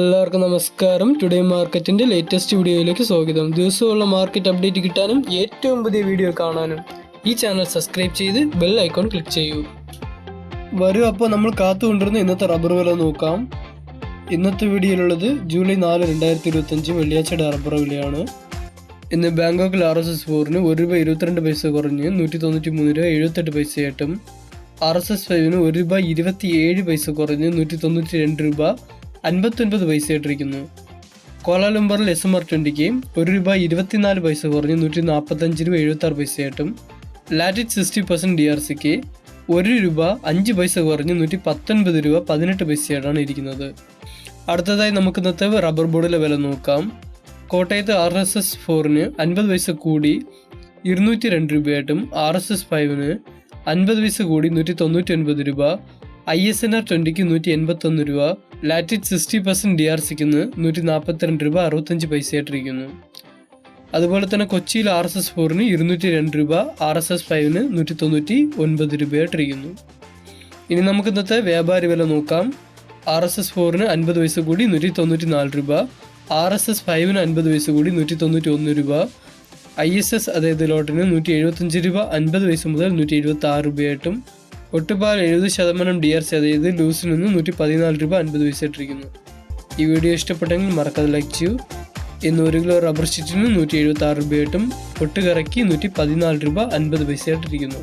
എല്ലാവർക്കും നമസ്കാരം. ടുഡേ മാർക്കറ്റിന്റെ ലേറ്റസ്റ്റ് വീഡിയോയിലേക്ക് സ്വാഗതം. ദിവസമുള്ള മാർക്കറ്റ് അപ്ഡേറ്റ് കിട്ടാനും ഏറ്റവും പുതിയ വീഡിയോ കാണാനും ഈ ചാനൽ സബ്സ്ക്രൈബ് ചെയ്ത് ബെൽ ഐക്കോൺ ക്ലിക്ക് ചെയ്യൂ. വരൂ അപ്പോൾ നമ്മൾ കാത്തുകൊണ്ടിരുന്ന ഇന്നത്തെ റബ്ബർ വില നോക്കാം. ഇന്നത്തെ വീഡിയോയിലുള്ളത് ജൂലൈ നാല് രണ്ടായിരത്തി ഇരുപത്തഞ്ച് വെള്ളിയാഴ്ചയുടെ റബ്ബർ വിലയാണ്. ഇന്ന് ബാങ്കോക്കിൽ ആർ എസ് എസ് ഫോറിന് ഒരു രൂപ ഇരുപത്തിരണ്ട് പൈസ കുറഞ്ഞ് നൂറ്റി തൊണ്ണൂറ്റി മൂന്ന് രൂപ എഴുപത്തെട്ട് പൈസയായിട്ടും ആർ എസ് എസ് ഫൈവിന് ഒരു രൂപ ഇരുപത്തി ഏഴ് പൈസ കുറഞ്ഞ് നൂറ്റി തൊണ്ണൂറ്റി രണ്ട് രൂപ അൻപത്തൊൻപത് പൈസയായിട്ടിരിക്കുന്നു കോലാലംബറിൽ എസ് എം ആർ ട്വന്റിക്ക് ഒരു രൂപ ഇരുപത്തിനാല് പൈസ കുറഞ്ഞ് നൂറ്റി നാൽപ്പത്തഞ്ച് രൂപ എഴുപത്തി ആറ് പൈസയായിട്ടും latex sixty percent D R സിക്ക് ഒരു രൂപ അഞ്ച് പൈസ കുറഞ്ഞ് നൂറ്റി പത്തൊൻപത് രൂപ പതിനെട്ട് പൈസയായിട്ടാണ് ഇരിക്കുന്നത്. അടുത്തതായി നമുക്ക് ഇന്നത്തെ റബ്ബർ ബോർഡിലെ വില നോക്കാം. കോട്ടയത്ത് ആർ എസ് എസ് ഫോറിന് അൻപത് പൈസ കൂടി ഇരുന്നൂറ്റി രണ്ട് രൂപയായിട്ടും ആർ എസ് എസ് ഫൈവിന് അൻപത് പൈസ കൂടി നൂറ്റി തൊണ്ണൂറ്റി ഒൻപത് രൂപ ഐ എസ് എൻ ആർ ട്വന്റിക്ക് നൂറ്റി എൺപത്തൊന്ന് രൂപ latex sixty percent D R സിക്ക് നൂറ്റി നാൽപ്പത്തിരണ്ട് രൂപ അറുപത്തഞ്ച് പൈസയായിട്ടിരിക്കുന്നു. അതുപോലെ തന്നെ കൊച്ചിയിൽ ആർ എസ് എസ് ഫോറിന് ഇരുന്നൂറ്റി രണ്ട് രൂപ ആർ എസ് എസ് ഫൈവിന് നൂറ്റി തൊണ്ണൂറ്റി ഒൻപത് രൂപയായിട്ടിരിക്കുന്നു. ഇനി നമുക്ക് ഇന്നത്തെ വ്യാപാരി വില നോക്കാം. ആർ എസ് എസ് ഫോറിന് അൻപത് പൈസ കൂടി നൂറ്റി തൊണ്ണൂറ്റി നാല് രൂപ ആർ എസ് എസ് ഫൈവിന് അൻപത് പൈസ കൂടി നൂറ്റി തൊണ്ണൂറ്റി ഒന്ന് രൂപ ഐ എസ് എസ് അതായത് ലോട്ടിന് നൂറ്റി എഴുപത്തഞ്ച് രൂപ അൻപത് പൈസ മുതൽ നൂറ്റി എഴുപത്തി ആറ് രൂപയായിട്ടും ഒട്ടുപാൽ എഴുപത് ശതമാനം ഡി ആർ സി അതായത് ലൂസിൽ നിന്ന് നൂറ്റി പതിനാല് രൂപ അൻപത് പൈസ ഇട്ടിരിക്കുന്നു. ഈ വീഡിയോ ഇഷ്ടപ്പെട്ടെങ്കിൽ മറക്കാതെ ലൈക്ക് ചെയ്യൂ. ഇന്ന് ഒരു കിലോ റബ്ബർ ഷീറ്റിന് നൂറ്റി എഴുപത്തി ആറ് രൂപയായിട്ടും ഒട്ടുകറക്കി നൂറ്റി പതിനാല് രൂപ അൻപത് പൈസയായിട്ടിരിക്കുന്നു